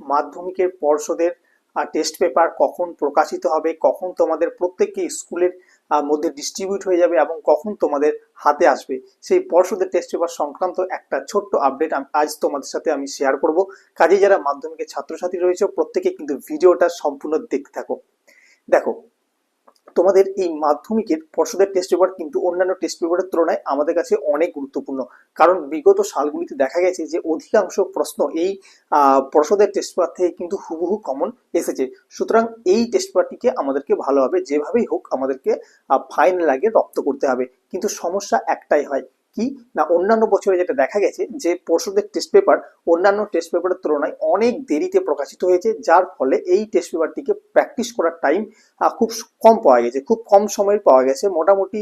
মাধ্যমিকের পর্ষদের test paper কখন প্রকাশিত হবে, কখন তোমাদের প্রত্যেককে স্কুলের মধ্যে ডিস্ট্রিবিউট হয়ে যাবে এবং কখন তোমাদের হাতে আসবে, সেই পর্ষদের টেস্ট পেপার সংক্রান্ত একটা ছোট্ট আপডেট আজ তোমাদের সাথে আমি শেয়ার করব। কাজে যারা মাধ্যমিকের ছাত্রছাত্রী রয়েছে, প্রত্যেকে কিন্তু ভিডিওটা সম্পূর্ণ দেখতে থাকো। দেখো তোমাদের এই মাধ্যমিকের পর্ষদের টেস্ট পেপার কিন্তু অন্যান্য টেস্ট পেপারের তুলনায় আমাদের কাছে অনেক গুরুত্বপূর্ণ। কারণ বিগত সালগুলিতে দেখা গেছে যে অধিকাংশ প্রশ্ন এই পর্ষদের টেস্ট পেপার থেকে কিন্তু হুবহু কমন এসেছে। সুতরাং এই টেস্ট পেপারটিকে আমাদেরকে ভালোভাবে যেভাবেই হোক আমাদেরকে ফাইনাল আগে রপ্ত করতে হবে। কিন্তু সমস্যা একটাই হয় কি না অন্যান্য বছরে যেটা দেখা গেছে যে পর্ষদের টেস্ট পেপার অন্যান্য টেস্ট পেপারের তুলনায় অনেক দেরিতে প্রকাশিত হয়েছে, যার ফলে এই টেস্ট পেপারটিকে প্র্যাকটিস করার টাইম খুব কম পাওয়া গেছে, খুব কম সময় পাওয়া গেছে। মোটামুটি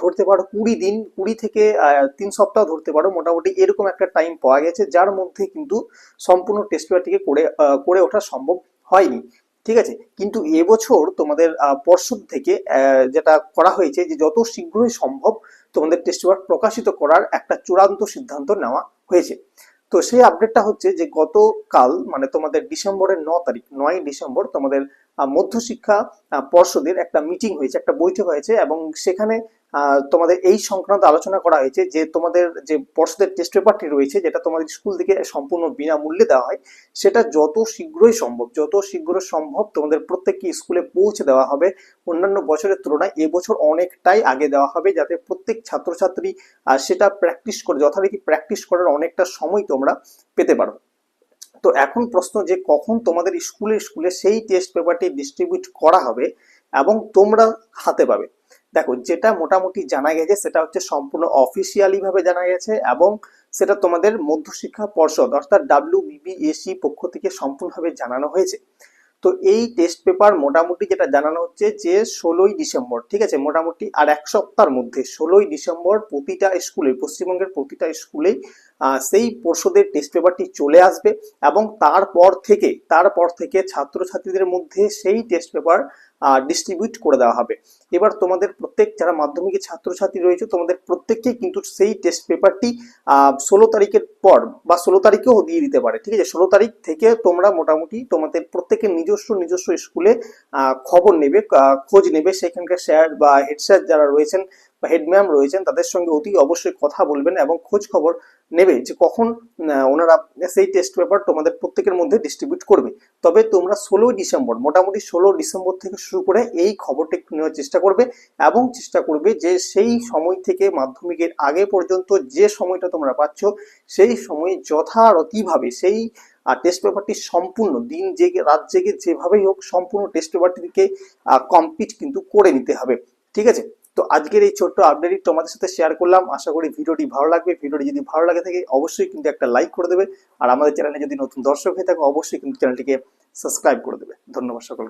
ধরতে পারো কুড়ি দিন, কুড়ি থেকে তিন সপ্তাহ ধরতে পারো, মোটামুটি এরকম একটা টাইম পাওয়া গেছে, যার মধ্যে কিন্তু সম্পূর্ণ টেস্ট পেপারটিকে করে করে ওঠা সম্ভব হয়নি। ঠিক আছে? কিন্তু এবছর তোমাদের পর্ষদ থেকে যেটা করা হয়েছে যে যত শীঘ্রই সম্ভব তোমাদের টেস্ট পেপার প্রকাশিত করার একটা চূড়ান্ত সিদ্ধান্ত নেওয়া হয়েছে। তো সেই আপডেটটা হচ্ছে যে গতকাল মানে তোমাদের ডিসেম্বরের ন তারিখ, নয় ডিসেম্বর তোমাদের মধ্যশিক্ষা পর্ষদের একটা মিটিং হয়েছে, একটা বৈঠক হয়েছে এবং সেখানে তোমাদের এই সংক্রান্ত আলোচনা করা হয়েছে যে তোমাদের যে পর্ষদের টেস্ট পেপারটি রয়েছে, যেটা তোমাদের স্কুল থেকে সম্পূর্ণ বিনামূল্যে দেওয়া হয়, সেটা যত শীঘ্রই সম্ভব, যত শীঘ্র সম্ভব তোমাদের প্রত্যেককে স্কুলে পৌঁছে দেওয়া হবে। অন্যান্য বছরের তুলনায় এবছর অনেকটাই আগে দেওয়া হবে, যাতে প্রত্যেক ছাত্রছাত্রী সেটা প্র্যাকটিস করে, যথারীতি প্র্যাকটিস করার অনেকটা সময় তোমরা পেতে পারো। তো এখন প্রশ্ন যে কখন তোমাদের স্কুলে স্কুলে সেই টেস্ট পেপারটি ডিস্ট্রিবিউট করা হবে এবং তোমরা হাতে পাবে। দেখো, যেটা মোটামুটি জানা গেছে সেটা হচ্ছে সম্পূর্ণ অফিসিয়ালি ভাবে জানা গেছে এবং সেটা তোমাদের মধ্যশিক্ষা পর্ষদ অর্থাৎ ডাব্লিউ বিবিএসি পক্ষ থেকে সম্পূর্ণভাবে জানানো হয়েছে। তো এই টেস্ট পেপার মোটামুটি যেটা জানানো হচ্ছে যে ষোলোই ডিসেম্বর, ঠিক আছে? মোটামুটি আর এক সপ্তাহের মধ্যে, ষোলোই ডিসেম্বর প্রতিটা স্কুলে, পশ্চিমবঙ্গের প্রতিটা স্কুলে সেই পর্ষদের টেস্ট পেপারটি চলে আসবে এবং তারপর থেকে তারপর থেকে ছাত্রছাত্রীদের মধ্যে সেই টেস্ট পেপার ডিস্ট্রিবিউট করে দেওয়া হবে। এবার তোমাদের প্রত্যেক যারা মাধ্যমিকের ছাত্রছাত্রী রয়েছে, তোমাদের প্রত্যেককে কিন্তু সেই টেস্ট পেপারটি ষোলো তারিখের পর বা ষোলো তারিখেও দিয়ে দিতে পারে, ঠিক আছে? ষোলো তারিখ থেকে তোমরা মোটামুটি তোমাদের প্রত্যেকের নিজস্ব নিজস্ব স্কুলে খবর নেবে খোঁজ নেবে। সেখানকার স্যার বা হেড স্যার যারা রয়েছেন বা হেড ম্যাম রয়েছেন, তাদের সঙ্গে অতি অবশ্যই কথা বলবেন এবং খোঁজ খবর নেবে যে কখন ওনারা সেই টেস্ট পেপার তোমাদের প্রত্যেকের মধ্যে ডিস্ট্রিবিউট করবে। তবে তোমরা ষোলোই ডিসেম্বর, মোটামুটি ষোলো ডিসেম্বর থেকে শুরু করে এই খবরটা নেওয়ার চেষ্টা করবে এবং চেষ্টা করবে যে সেই সময় থেকে মাধ্যমিকের আগে পর্যন্ত যে সময়টা তোমরা পাচ্ছ, সেই সময় যথারতিভাবে সেই আর টেস্ট পেপারটি সম্পূর্ণ দিন জেগে, রাত জেগে যেভাবেই হোক, সম্পূর্ণ টেস্ট পেপারটিকে কমপ্লিট কিন্তু করে নিতে হবে। ঠিক আছে? তো আজকের এই ছোট্ট আপডেটটি তোমাদের সাথে শেয়ার করলাম। আশা করি ভিডিওটি ভালো লাগবে। ভিডিওটি যদি ভালো লাগে থাকে, অবশ্যই কিন্তু একটা লাইক করে দেবে। আর আমাদের চ্যানেলে যদি নতুন দর্শক হয়ে থাকে, অবশ্যই কিন্তু চ্যানেলটিকে সাবস্ক্রাইব করে দেবে। ধন্যবাদ সকলকে।